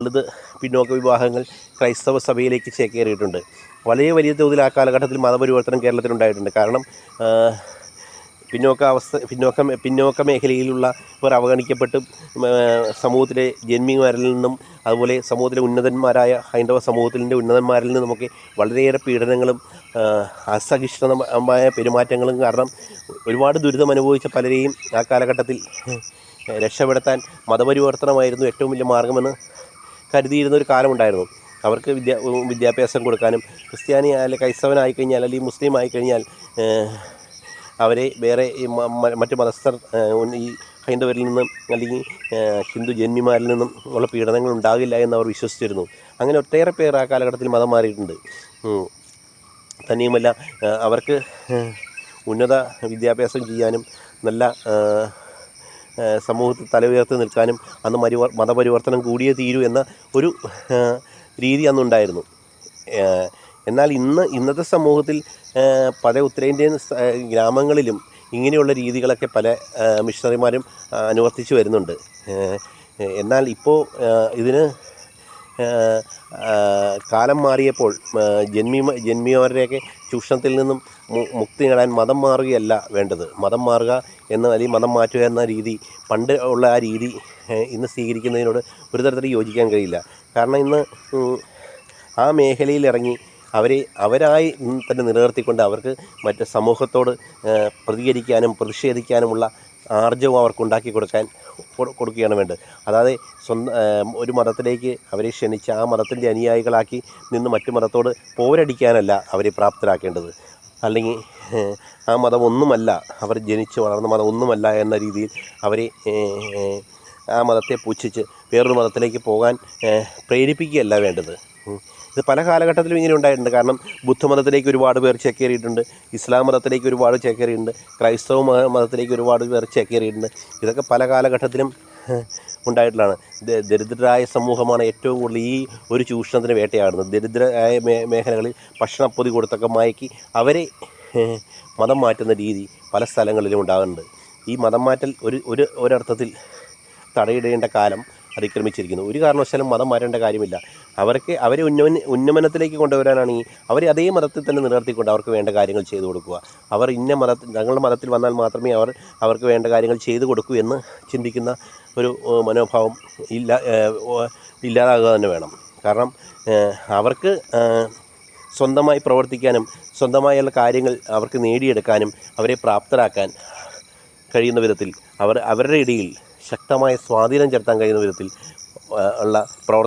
ദളിത് പിന്നോക്ക വിഭാഗങ്ങൾ ക്രൈസ്തവ സഭയിലേക്ക് ചേക്കേറിയിട്ടുണ്ട്. വളരെ വലിയ തോതിൽ ആ കാലഘട്ടത്തിൽ മതപരിവർത്തനം കേരളത്തിലുണ്ടായിട്ടുണ്ട് കാരണം പിന്നോക്ക അവസ്ഥ പിന്നോക്ക പിന്നോക്ക മേഖലയിലുള്ള ഇവർ അവഗണിക്കപ്പെട്ട് സമൂഹത്തിലെ ജന്മിമാരിൽ നിന്നും അതുപോലെ സമൂഹത്തിലെ ഉന്നതന്മാരായ ഹൈന്ദവ സമൂഹത്തിന്റെ ഉന്നതന്മാരിൽ നിന്നുമൊക്കെ വളരെയേറെ പീഡനങ്ങളും അസഹിഷ്ണുതമായ പെരുമാറ്റങ്ങളും കാരണം ഒരുപാട് ദുരിതം അനുഭവിച്ച പലരെയും ആ കാലഘട്ടത്തിൽ രക്ഷപ്പെടുത്താൻ മതപരിവർത്തനമായിരുന്നു ഏറ്റവും വലിയ മാർഗമെന്ന് കരുതിയിരുന്ന ഒരു കാലമുണ്ടായിരുന്നു. അവർക്ക് വിദ്യാ വിദ്യാഭ്യാസം കൊടുക്കാനും ക്രിസ്ത്യാനി അല്ലെങ്കിൽ ക്രൈസ്തവനായി കഴിഞ്ഞാൽ അല്ലെങ്കിൽ മുസ്ലിം ആയി കഴിഞ്ഞാൽ അവരെ വേറെ മറ്റ് മതസ്ഥർ ഈ ഹൈന്ദവരിൽ നിന്നും അല്ലെങ്കിൽ ഹിന്ദു ജന്മിമാരിൽ നിന്നും ഉള്ള പീഡനങ്ങൾ ഉണ്ടാകില്ല എന്ന് അവർ വിശ്വസിച്ചിരുന്നു. അങ്ങനെ ഒട്ടേറെ പേർ ആ കാലഘട്ടത്തിൽ മതം മാറിയിട്ടുണ്ട്. തന്നെയുമല്ല അവർക്ക് ഉന്നത വിദ്യാഭ്യാസം ചെയ്യാനും നല്ല സമൂഹത്തിൽ തല ഉയർത്തി നിൽക്കാനും അന്ന് മരുവ മതപരിവർത്തനം കൂടിയേ തീരൂ എന്ന ഒരു രീതി അന്നുണ്ടായിരുന്നു. എന്നാൽ ഇന്ന് ഇന്നത്തെ സമൂഹത്തിൽ പല ഉത്തരേന്ത്യൻ ഗ്രാമങ്ങളിലും ഇങ്ങനെയുള്ള രീതികളൊക്കെ പല മിഷണറിമാരും അനുവർത്തിച്ചു വരുന്നുണ്ട്. എന്നാൽ ഇപ്പോൾ ഇതിന് കാലം മാറിയപ്പോൾ ജന്മി ജന്മിമാരുടെയൊക്കെ ചൂഷണത്തിൽ നിന്നും മുക്തി നേടാൻ മതം മാറുകയല്ല വേണ്ടത്. മതം മാറുക എന്ന അല്ലെങ്കിൽ മതം മാറ്റുക എന്ന രീതി പണ്ട് ഉള്ള ആ രീതി ഇന്ന് സ്വീകരിക്കുന്നതിനോട് ഒരു തരത്തിൽ യോജിക്കാൻ കഴിയില്ല. കാരണം ഇന്ന് ആ മേഖലയിൽ ഇറങ്ങി അവരെ അവരായി തന്നെ നിലനിർത്തിക്കൊണ്ട് അവർക്ക് മറ്റ് സമൂഹത്തോട് പ്രതികരിക്കാനും പ്രതിഷേധിക്കാനുമുള്ള ആർജവം അവർക്ക് ഉണ്ടാക്കി കൊടുക്കാൻ കൊടുക്കുകയാണ് വേണ്ടത്. അതായത് സ്വന്തം ഒരു മതത്തിലേക്ക് അവരെ ക്ഷണിച്ച് ആ മതത്തിന്റെ അനുയായികളാക്കി നിന്ന് മറ്റു മതത്തോട് പോരടിക്കാനല്ല അവരെ പ്രാപ്തരാക്കേണ്ടത്. അല്ലെങ്കിൽ ആ മതം ഒന്നുമല്ല അവർ ജനിച്ച് വളർന്ന മതം ഒന്നുമല്ല എന്ന രീതിയിൽ അവരെ ആ മതത്തെ പുച്ഛിച്ച് വേറൊരു മതത്തിലേക്ക് പോകാൻ പ്രേരിപ്പിക്കുകയല്ല വേണ്ടത്. ഇത് പല കാലഘട്ടത്തിലും ഇങ്ങനെ ഉണ്ടായിട്ടുണ്ട്. കാരണം ബുദ്ധമതത്തിലേക്ക് ഒരുപാട് പേർ ചേക്കേറിയിട്ടുണ്ട് ഇസ്ലാം മതത്തിലേക്ക് ഒരുപാട് ചേക്കേറിയിട്ടുണ്ട് ക്രൈസ്തവ മതത്തിലേക്ക് ഒരുപാട് പേർ ചേക്കേറിയിട്ടുണ്ട് ഇതൊക്കെ പല കാലഘട്ടത്തിലും ഉണ്ടായിട്ടുള്ളതാണ്. ദരിദ്രരായ സമൂഹമാണ് ഏറ്റവും കൂടുതൽ ഈ ഒരു ചൂഷണത്തിന് വേട്ടയാടുന്നത്. ദരിദ്രരായ മേ മേഖലകളിൽ ഭക്ഷണപ്പൊതി കൊടുത്തൊക്കെ മയക്കി അവരെ മതം മാറ്റുന്ന രീതി പല സ്ഥലങ്ങളിലും ഉണ്ടാകുന്നുണ്ട്. ഈ മതം മാറ്റൽ ഒരു ഒരു ഒരർത്ഥത്തിൽ തടയിടേണ്ട കാലം അതിക്രമിച്ചിരിക്കുന്നു. ഒരു കാരണവശാലും മതം മാറേണ്ട കാര്യമില്ല. അവർക്ക് അവരെ ഉന്നമന ഉന്നമനത്തിലേക്ക് കൊണ്ടുവരാനാണെങ്കിൽ അവരെ അതേ മതത്തിൽ തന്നെ നിലനിർത്തിക്കൊണ്ട് അവർക്ക് വേണ്ട കാര്യങ്ങൾ ചെയ്തു കൊടുക്കുക. അവർ ഇന്ന മതത്തിൽ ഞങ്ങളുടെ മതത്തിൽ വന്നാൽ മാത്രമേ അവർ അവർക്ക് വേണ്ട കാര്യങ്ങൾ ചെയ്തു കൊടുക്കൂ എന്ന് ചിന്തിക്കുന്ന ഒരു മനോഭാവം ഇല്ല ഇല്ലാതാകുക തന്നെ വേണം. കാരണം അവർക്ക് സ്വന്തമായി പ്രവർത്തിക്കാനും സ്വന്തമായുള്ള കാര്യങ്ങൾ അവർക്ക് നേടിയെടുക്കാനും അവരെ പ്രാപ്തരാക്കാൻ കഴിയുന്ന വിധത്തിൽ അവർ അവരുടെ ഇടയിൽ ശക്തമായ സ്വാധീനം ചെലുത്താൻ കഴിയുന്ന വിധത്തിൽ ഉള്ള പ്രവർത്തനം